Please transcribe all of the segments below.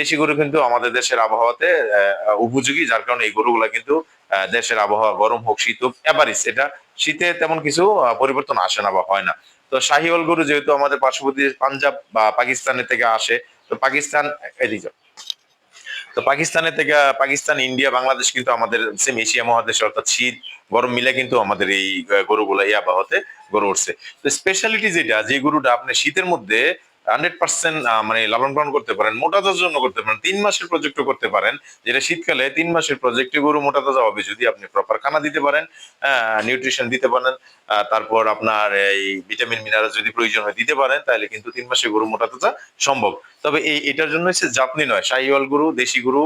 দেশি গরু কিন্তু আমাদের দেশের আবহাওয়াতে উপযোগী, যার কারণে এই গরুগুলা কিন্তু দেশের আবহাওয়া গরম হোক, শীত হোক এভারেজ এটা শীতে তেমন কিছু পরিবর্তন আসে না বা হয় না। তো শাহিওয়াল গরু যেহেতু আমাদের পার্শ্ববর্তী পাঞ্জাব বা পাকিস্তানের থেকে আসে, তো পাকিস্তান তো পাকিস্তানের থেকে, পাকিস্তান, ইন্ডিয়া, বাংলাদেশ কিন্তু আমাদের সেম এশিয়া মহাদেশ, অর্থাৎ শীত, গরম মিলে কিন্তু আমাদের এই গরুগুলা এই আবহাওয়াতে গরু উঠছে। তো স্পেশালিটি যেটা, যে গরুটা আপনি শীতের মধ্যে হান্ড্রেড পার্সেন্ট মানে লালন পালন করতে পারেন, মোটা জন্য করতে পারেন, তিন মাসের প্রজেক্ট করতে পারেন, যেটা শীতকালে তিন মাসের প্রজেক্টে গরু মোটা হবে যদি আপনি প্রপার খানা দিতে পারেন নিউট্রিশন দিতে পারেন তারপর আপনার এই ভিটামিন মিনারেল যদি প্রয়োজন হয় দিতে পারেন, তাহলে কিন্তু তিন মাসে গরু মোটা তাজা সম্ভব। তবে এই, এটার জন্য হচ্ছে জাপনি নয়, শাহিওয়াল গরু, দেশি গরু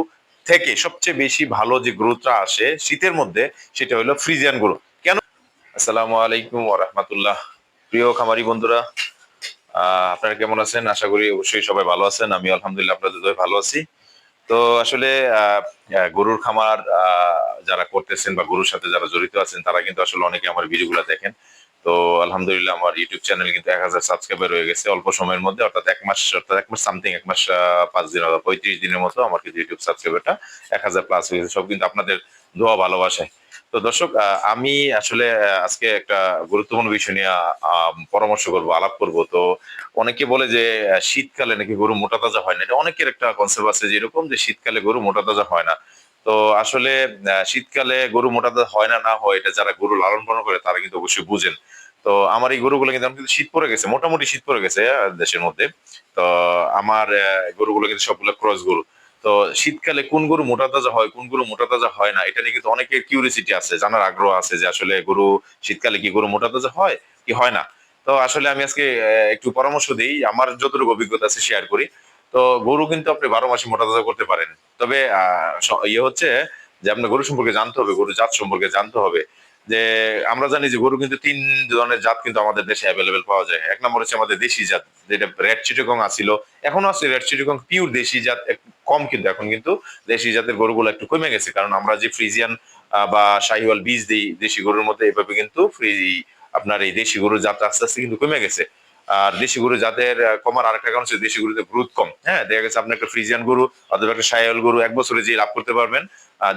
থেকে সবচেয়ে বেশি ভালো যে গ্রোথটা আসে শীতের মধ্যে, সেটা হলো ফ্রিজিয়ান গরু। কেন? আসসালামু আলাইকুম রাহমাতুল্লাহ। প্রিয় খামারি বন্ধুরা আপনারা কেমন আছেন? আশা করি অবশ্যই সবাই ভালো আছেন। আমি আলহামদুলিল্লাহ আপনাদের দয়ে ভালো আছি। তো আসলে গরুর খামার যারা করতেছেন বা গরুর সাথে যারা জড়িত আছেন, তারা কিন্তু আসলে অনেকে আমার ভিডিওগুলো দেখেন। তো আলহামদুলিল্লাহ আমার ইউটিউব চ্যানেল কিন্তু এক হাজার সাবস্ক্রাইবার হয়ে গেছে অল্প সময়ের মধ্যে, অর্থাৎ এক মাস, অর্থাৎ এক মাস সামথিং এক মাস পাঁচ দিন অথবা পঁয়ত্রিশ দিনের মতো আমার কিন্তু ইউটিউব সাবস্ক্রাইবারটা এক হাজার প্লাস হয়ে গেছে। সব কিন্তু আপনাদের দোয়া ভালোবাসায়। তো দর্শক আমি আসলে আজকে একটা গুরুত্বপূর্ণ বিষয় নিয়ে পরামর্শ করব, আলাপ করব। তো অনেকে বলে যে শীতকালে নাকি গরু মোটা তাজা হয় না। এটা অনেকের একটা কনসেপ্ট আছে যেরকম যে, শীতকালে গরু মোটা তাজা হয় না। তো আসলে শীতকালে গরু মোটা তাজা হয় না না হয়, এটা যারা গরু লালন পালন করে, তারা কিন্তু অবশ্যই বুঝেন। তো আমার এই গরুগুলো কিন্তু কিন্তু শীত পড়ে গেছে, মোটামুটি শীত পড়ে গেছে দেশের মধ্যে। তো আমার গরুগুলো কিন্তু সবগুলো ক্রস গরু। তো শীতকালে কোন গরু মোটা তাজা হয়, কোন গরু মোটা তাজা হয় না, এটা নিয়ে কিন্তু অনেকের কিউরিয়াসিটি আছে, জানার আগ্রহ আছে যে আসলে গরু শীতকালে কি গরু মোটা তাজা হয়, কি হয় না। তো আসলে আমি আজকে একটু পরামর্শ দিই, আমার যতটুকু অভিজ্ঞতা আছে শেয়ার করি। তো গরু কিন্তু আপনি বারো মাসে মোটা তাজা করতে পারেন। তবে ইয়ে হচ্ছে যে আপনার গরু সম্পর্কে জানতে হবে গরু জাত সম্পর্কে জানতে হবে। যে আমরা জানি যে গরু কিন্তু তিন ধরনের জাত কিন্তু আমাদের দেশে অ্যাভেলেবেল পাওয়া যায়। এক নম্বর হচ্ছে আমাদের দেশি জাত, যেটা রেড চিটিকং আছিল। এখনও আছে রেড চিটিকং পিওর দেশি জাত কম কিন্তু এখন কিন্তু দেশি জাতের গরুগুলো একটু কমে গেছে। কারণ আমরা যে ফ্রিজিয়ান বা শাহিওয়াল বীজ দিই দেশি গরুর মধ্যে, এভাবে কিন্তু ফ্রি, আপনার এই দেশি গরুর জাত আস্তে আস্তে কিন্তু কমে গেছে। আর দেশি গরু আহ, কমার আরেকটা কারণ হচ্ছে দেশি গরুতে গ্রোথ কম। হ্যাঁ দেখা গেছে আপনি একটা ফ্রিজিয়ান গরু অথবা একটা শাহিওয়াল গরু এক বছরে যে লাভ করতে পারবেন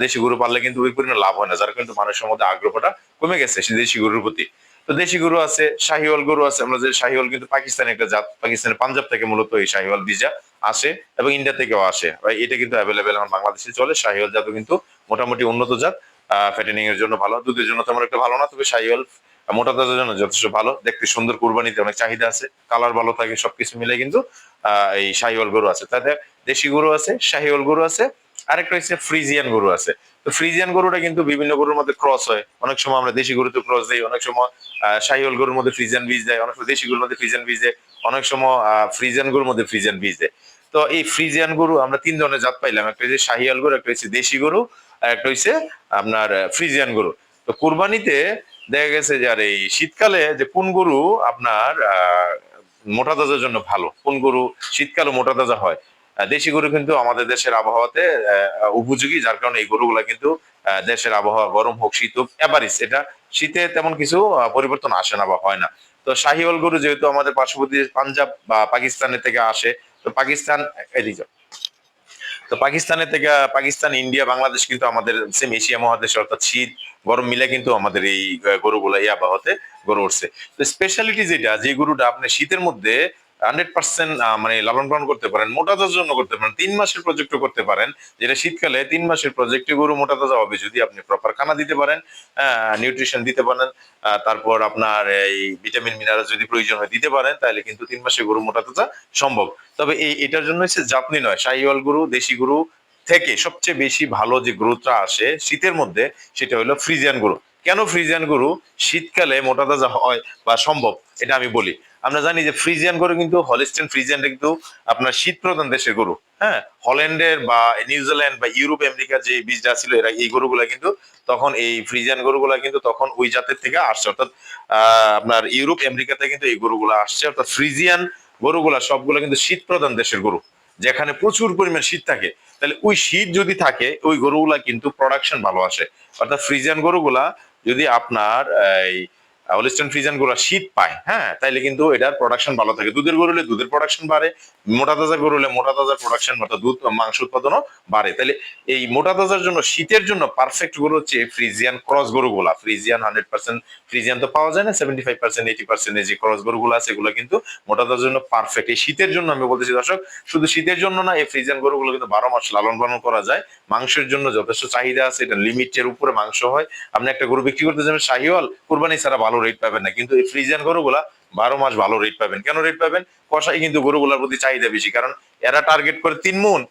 দেশি গরু পাললে কিন্তু ওই পরিমাণ লাভ হয় না যার কিন্তু মানুষের মধ্যে আগ্রহটা কমে গেছে সে দেশি গরুর প্রতি। তো দেশি গরু আছে শাহিওয়াল গরু আছে আমরা যে শাহিওয়াল কিন্তু পাকিস্তানের একটা জাত পাকিস্তানের পাঞ্জাব থেকে মূলত এই শাহিওয়াল বীজা আসে এবং ইন্ডিয়া থেকেও আসে। এটা কিন্তু অ্যাভেলেবেল এখন বাংলাদেশে চলে শাহিওয়াল জাতও কিন্তু মোটামুটি উন্নত জাত ফ্যাটেনিং এর জন্য ভালো দুধের জন্য তেমন একটা ভালো না তবে শাহিওয়াল মোটা তাজার জন্য যথেষ্ট ভালো। দেখতে সুন্দর কুরবানিতে অনেক চাহিদা আছে কালার ভালো থাকে সবকিছু মিলে কিন্তু এই শাহিওয়াল গরু আছে। তাতে দেশি গরু আছে শাহিওয়াল গরু আছে আরেকটা হচ্ছে ফ্রিজিয়ান গরু আছে। তো ফ্রিজিয়ান গরুটা কিন্তু বিভিন্ন গরুর মধ্যে ক্রস হয়। অনেক সময় আমরা দেশি গরুতে ক্রস দিই অনেক সময় আহ, শাহিওয়াল গরুর মধ্যে ফ্রিজিয়ান বীজ দেয় অনেক সময় দেশি গরুর মধ্যে ফ্রিজিয়ান বীজ দেয় অনেক সময় ফ্রিজিয়ান গরুর মধ্যে ফ্রিজিয়ান বীজ দেয়। তো এই ফ্রিজিয়ান গরু আমরা তিন ধরনের জাত পাইলাম একটা হচ্ছে শাহিয়াল গরু একটা হচ্ছে দেশি গরু আর একটা হচ্ছে আপনার ফ্রিজিয়ান গরু। তো কুরবানিতে দেখা গেছে যে, আর, এই শীতকালে যে কোন গরু আপনার মোটা তাজার জন্য ভালো। কোন গরু শীতকালে মোটা তাজা হয়। দেশি গরু কিন্তু আমাদের দেশের আবহাওয়াতে উপযোগী, যার কারণে এই গরুগুলা কিন্তু দেশের আবহাওয়া গরম হোক, শীত হোক এভারেজ এটা শীতে তেমন কিছু পরিবর্তন আসে না বা হয় না। তো শাহিওয়াল গরু যেহেতু আমাদের পার্শ্ববর্তী পাঞ্জাব বা পাকিস্তানের থেকে আসে, তো পাকিস্তান, এদিকে। তো পাকিস্তানের থেকে, পাকিস্তান, ইন্ডিয়া, বাংলাদেশ কিন্তু আমাদের সেম এশিয়া মহাদেশ, অর্থাৎ শীত, গরম মিলে কিন্তু আমাদের এই গরুগুলো এই আবহাওয়াতে গরু উঠছে। তো স্পেশালিটি যেটা, যে গরুটা আপনি শীতের মধ্যে হান্ড্রেড পার্সেন্ট মানে লালন পালন করতে পারেন, মোটা জন্য করতে পারেন, তিন মাসের প্রজেক্ট করতে পারেন, যেটা শীতকালে তিন মাসের প্রজেক্টে গরু মোটা তাজা হবে যদি আপনি প্রপার খানা দিতে পারেন নিউট্রিশন দিতে পারেন তারপর আপনার এই ভিটামিন মিনারেল যদি প্রয়োজন হয় দিতে পারেন, তাহলে কিন্তু তিন মাসে গরু মোটা তাজা সম্ভব। তবে এই, এটার জন্য হচ্ছে জাতনি নয়, শাহিওয়াল গরু, দেশি গরু থেকে সবচেয়ে বেশি ভালো যে গ্রোথটা আসে শীতের মধ্যে, সেটা হলো ফ্রিজিয়ান গরু। কেন ফ্রিজিয়ান গরু শীতকালে মোটা তাজা হয় বা সম্ভব? এটা আমি বলি। আমরা জানি যে ফ্রিজিয়ান গরু কিন্তু হলিস্টেন ফ্রিজিয়ান কিন্তু আপনার শীত প্রধান দেশের গরু। হ্যাঁ? হল্যান্ডের বা নিউজিল্যান্ড বা ইউরোপ, আমেরিকার যে বীজটা ছিল, এরা এই গরুগুলা কিন্তু তখন এই ফ্রিজিয়ান গরুগুলা কিন্তু তখন ওই জাতের থেকে আসছে। অর্থাৎ আপনার ইউরোপ, আমেরিকাতে কিন্তু এই গরুগুলা আসছে। অর্থাৎ ফ্রিজিয়ান গরুগুলা সবগুলো কিন্তু শীত প্রধান দেশের গরু। যেখানে প্রচুর পরিমাণ শীত থাকে। তাহলে ওই শীত যদি থাকে, ওই গরুগুলা কিন্তু প্রোডাকশন ভালো আসে। অর্থাৎ ফ্রিজিয়ান গরুগুলা যদি আপনার এই হলিস্টান ফ্রিজিয়ান গরু শীত পায় হ্যাঁ? তাইলে কিন্তু এটার প্রোডাকশন ভালো থাকে। দুধের গরু হলে দুধের প্রোডাকশন বাড়ে, মোটা তাজা গরু হলে মোটা তাজার প্রোডাকশন অর্থাৎ দুধ, মাংস উৎপাদনও বাড়ে। তাহলে এই মোটা তাজার জন্য, শীতের জন্য পারফেক্ট গরু হচ্ছে ফ্রিজিয়ান ক্রস গরুগুলা। ফ্রিজিয়ান হান্ড্রেড পার্সেন্ট ফ্রিজিয়ান তো পাওয়া যায় না seventy five percent eighty percent যে ক্রস গরুগুলো আছে, এগুলো কিন্তু মোটা তাজার জন্য পারফেক্ট এই শীতের জন্য আমি বলতেছি, দর্শক, শুধু শীতের জন্য না, এই ফ্রিজিয়ান গরুগুলো কিন্তু বারো মাস লালন পালন করা যায়। মাংসের জন্য যথেষ্ট চাহিদা আছে, এটা লিমিটের উপরে মাংস হয়। আপনি একটা গরু বিক্রি করতে যাবেন, শাহিওয়াল, কুরবানি ছাড়া ভালো রেট পাবেন না। কিন্তু এই ফ্রিজিয়ান গরুগুলা বারো মাস ভালো রেট পাবেন। কেন রেট পাবেন? কষাই কিন্তু গরুগুলার প্রতি চাহিদা বেশি। কারণ এরা টার্গেট করে তিন মন।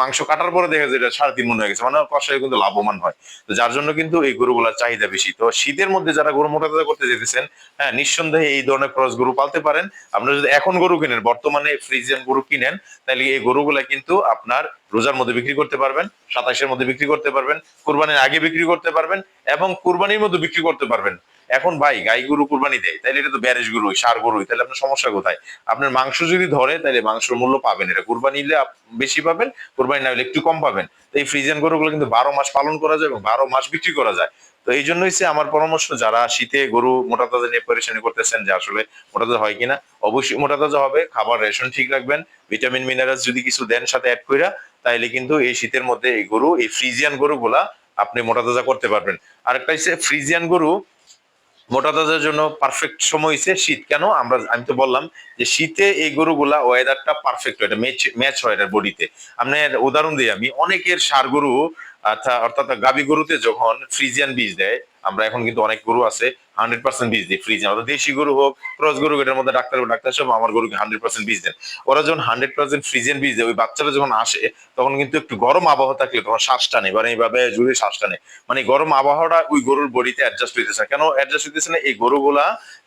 মাংস কাটার পরে দেখা যায় এটা সাড়ে তিন মন হয়ে গেছে। মানে কষাই কিন্তু লাভবান হয়। তো যার জন্য কিন্তু এই গরুগুলার চাহিদা বেশি। তো শীতের মধ্যে যারা গরু মোটা তাজা করতে যেতেছেন হ্যাঁ নিঃসন্দেহে এই ধরনের ক্রস গরু পালতে পারেন। আপনারা যদি এখন গরু কিনেন, বর্তমানে ফ্রিজিয়ান গরু কিনেন, তাহলে এই গরুগুলা কিন্তু আপনার রোজার মধ্যে বিক্রি করতে পারবেন, সাতাশের মধ্যে বিক্রি করতে পারবেন, কুরবানির আগে বিক্রি করতে পারবেন এবং কুরবানির মধ্যে বিক্রি করতে পারবেন। এখন ভাই গাই গরু কুরবানি দেয় তাহলে এটা তো ব্যারেজ গরু, সার গরু তাহলে আপনার সমস্যা কোথায়? আপনার মাংস যদি ধরে তাহলে মাংসের মূল্য পাবেন, এটা কুরবানি নিলে বেশি পাবেন, কুরবানি না হলে একটু কম পাবেন। তো এই ফ্রিজিয়ান গরুগুলো কিন্তু বারো মাস পালন করা যায় এবং বারো মাস বিক্রি করা যায়। তো এই জন্যই হচ্ছে আমার পরামর্শ, যারা শীতে গরু মোটা তাজা নিয়ে পরেশানি করতেছেন যে আসলে মোটা তাজা হয় কিনা, অবশ্যই মোটা তাজা হবে, খাবার রেশন ঠিক রাখবেন, ভিটামিন মিনারেলস যদি কিছু দেন সাথে অ্যাড কইরা, তাইলে কিন্তু এই শীতের মধ্যে এই গরু, এই ফ্রিজিয়ান গরুগুলা আপনি মোটা তাজা করতে পারবেন। আরেকটা হচ্ছে ফ্রিজিয়ান গরু মোটা তাজার জন্য পারফেক্ট সময় হয়েছে শীত। কেন? আমরা, আমি তো বললাম যে শীতে এই গরুগুলা ওয়েদারটা পারফেক্ট হয় ম্যাচ ম্যাচ হয় এটার বডিতে আপনার উদাহরণ দিই আমি, অনেকের সার গরু অর্থাৎ অর্থাৎ গাবি গরুতে যখন ফ্রিজিয়ান বীজ দেয় আমরা এখন কিন্তু অনেক গরু আছে হান্ড্রেড পার্সেন্ট বীজ দিই ফ্রিজিয়ান অর্থাৎ দেশি গরু হোক, ক্রস গরু এটার মধ্যে ডাক্তার ডাক্তার সব আমার গরুকে হান্ড্রেড পার্সেন্ট বীজ দেন। ওরা যখন হান্ড্রেড পার্সেন্ট ফ্রিজিয়ান বীজ দেয়, ওই বাচ্চারা যখন আসে, তখন কিন্তু একটু গরম আবহাওয়া থাকলে তখন শ্বাস টানে মানে এইভাবে জুড়ে শ্বাস টানে। মানে গরম আবহাওয়াটা ওই গরুর বডিতে অ্যাডজাস্ট হইতেছে না। কেন অ্যাডজাস্ট হইতেছে না? এই গরুগুলা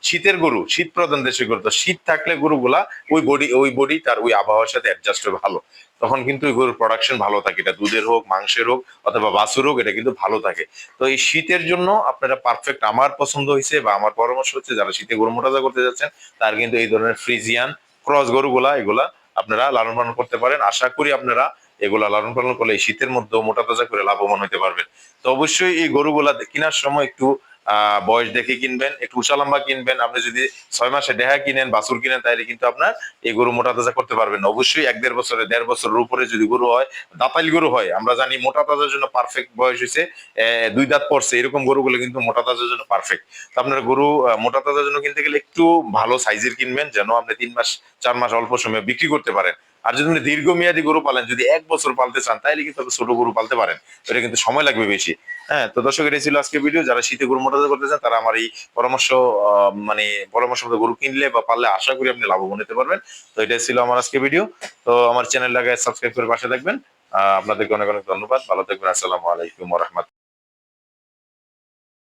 শীতের গরু, শীত প্রধান দেশের গরু। তো শীত থাকলে গরুগুলা ওই বডি ওই বডি তার ওই আবহাওয়ার সাথে অ্যাডজাস্ট হবে ভালো। তখন কিন্তু ওই গরুর প্রোডাকশন ভালো থাকে। এটা দুধের হোক, মাংসের হোক, অথবা বাছুর হোক, এটা কিন্তু ভালো থাকে। তো এই শীতের জন্য আপনারা পারফেক্ট আমার পছন্দ হয়েছে বা আমার পরামর্শ হচ্ছে যারা শীতে গরু মোটাজা করতে যাচ্ছেন, তার কিন্তু এই ধরনের ফ্রিজিয়ান ক্রস গরুগুলা, এগুলা আপনারা লালন পালন করতে পারেন। আশা করি আপনারা এগুলা লালন পালন করলে শীতের মধ্যে মোটা তাজা করে লাভবান হতে পারবেন। তো অবশ্যই এই গরুগুলা কেনার সময় একটু বয়স দেখে কিনবেন, একটু উঁচা লম্বা কিনবেন। আপনি যদি ছয় মাসে দেহা কিনেন, বাছুর কিনেন তাহলে কিন্তু আপনার এই গরু মোটা তাজা করতে পারবেন। অবশ্যই এক দেড় বছরে, দেড় বছরের উপরে যদি গরু হয়, দাতাইল গরু হয়, আমরা জানি মোটা তাজার জন্য পারফেক্ট বয়স হয়েছে দুই দাঁত পড়ছে, এরকম গরুগুলো কিন্তু মোটা তাজার জন্য পারফেক্ট তো আপনার গরু মোটা তাজার জন্য কিনতে গেলে একটু ভালো সাইজের কিনবেন, যেন আপনি তিন মাস, চার মাস অল্প সময়ে বিক্রি করতে পারেন। আর যদি আপনি দীর্ঘমেয়াদী গরু পালেন, যদি এক বছর পালতে চান তাহলে কিন্তু ছোট গরু পালতে পারেন। এটা কিন্তু সময় লাগবে বেশি। হ্যাঁ তো দর্শক, এটাই ছিল আজকে ভিডিও যারা শীতে গরু মোটা তাজা করতে চান, তারা আমার এই পরামর্শ মানে পরামর্শ মতো গরু কিনলে বা পারলে আশা করি আপনি লাভবান হতে পারবেন। তো এটাই ছিল আমার আজকে ভিডিও তো আমার চ্যানেল লাগায় সাবস্ক্রাইব করে পাশে থাকবেন। আপনাদেরকে অনেক অনেক ধন্যবাদ। ভালো থাকবেন। আসসালামু আলাইকুম রহমত